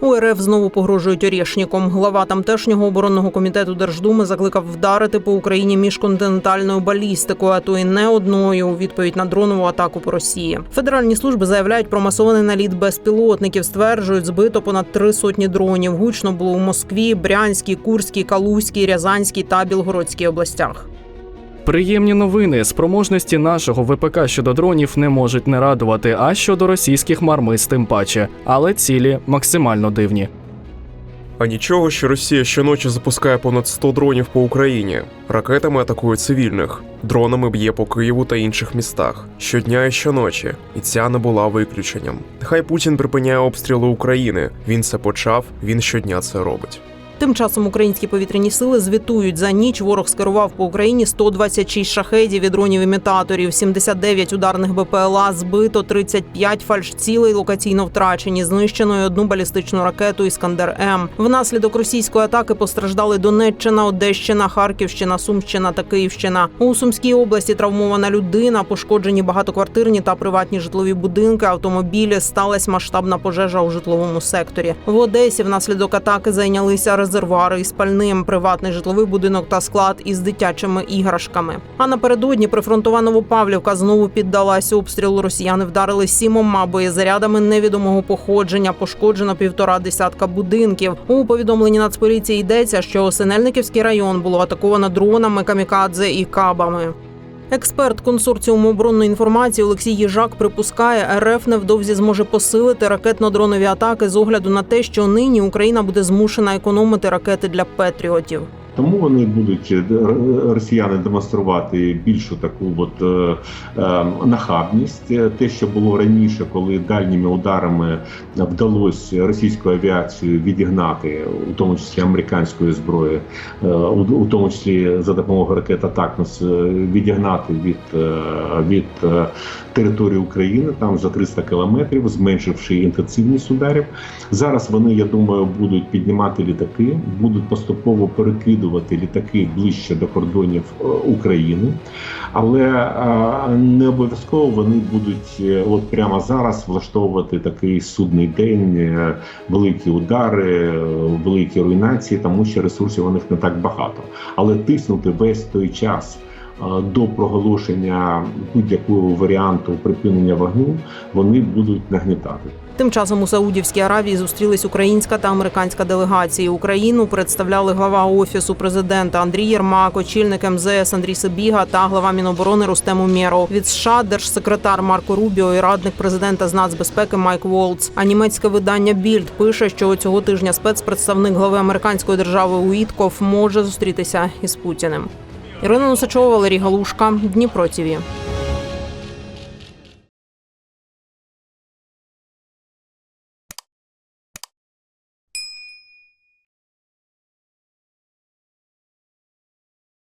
У РФ знову погрожують Орєшніком. Глава тамтешнього оборонного комітету Держдуми закликав вдарити по Україні міжконтинентальною балістикою, а то й не одною у відповідь на дронову атаку по Росії. Федеральні служби заявляють про масований наліт безпілотників. Стверджують, збито понад три сотні дронів. Гучно було у Москві, Брянській, Курській, Калузькій, Рязанській та Білгородській областях. Приємні новини. Спроможності нашого ВПК щодо дронів не можуть не радувати, а щодо російських мармиз тим паче. Але цілі максимально дивні. А нічого, що Росія щоночі запускає понад 100 дронів по Україні. Ракетами атакує цивільних, дронами б'є по Києву та інших містах щодня і щоночі, і ця не була виключенням. Нехай Путін припиняє обстріли України. Він це почав, він щодня це робить. Тим часом українські повітряні сили звітують за ніч. Ворог скерував по Україні 126 шахедів і дронів імітаторів, 79 ударних БПЛА, збито 35 фальшцілей локаційно втрачені, знищено й одну балістичну ракету Іскандер М. Внаслідок російської атаки постраждали Донеччина, Одещина, Харківщина, Сумщина та Київщина. У Сумській області травмована людина, пошкоджені багатоквартирні та приватні житлові будинки, автомобілі. Сталася масштабна пожежа у житловому секторі. В Одесі внаслідок атаки зайнялися резервуари із пальним, приватний житловий будинок та склад із дитячими іграшками. А напередодні прифронтова Новопавлівка знову піддалась обстрілу. Росіяни вдарили сімома боєзарядами невідомого походження. Пошкоджено півтора десятка будинків. У повідомленні Нацполіції йдеться, що Синельниківський район було атаковано дронами, камікадзе і кабами. Експерт консорціуму оборонної інформації Олексій Їжак припускає, РФ невдовзі зможе посилити ракетно-дронові атаки з огляду на те, що нині Україна буде змушена економити ракети для патріотів. Тому вони будуть е, росіяни демонструвати більшу таку от е, е, нахабність. Те, що було раніше, коли дальніми ударами вдалося російську авіацію відігнати, у тому числі американської зброї, у, тому числі за допомогою ракет Атакнус, відігнати від, від території України там за 300 кілометрів, зменшивши інтенсивність ударів. Зараз вони, я думаю, будуть піднімати літаки, будуть поступово перекидувати літаки ближче до кордонів е, України, але е, не обов'язково вони будуть е, от прямо зараз влаштовувати такий судний день, великі удари, великі руйнації, тому що ресурсів у них не так багато. Але тиснути весь той час. Е, До проголошення будь-якого варіанту припинення вогню вони будуть нагнітати. Тим часом у Саудівській Аравії зустрілись українська та американська делегації. Україну представляли глава офісу президента Андрій Єрмак, очільник МЗС Андрій Сибіга та глава Міноборони Рустем Умєров. Від США держсекретар Марко Рубіо і радник президента з нацбезпеки Майк Волц. А німецьке видання Більд пише, що цього тижня спецпредставник глави американської держави Уітков може зустрітися із Путіним. Ірина Носачова, Валерій Галушка, Дніпро ТІВІ.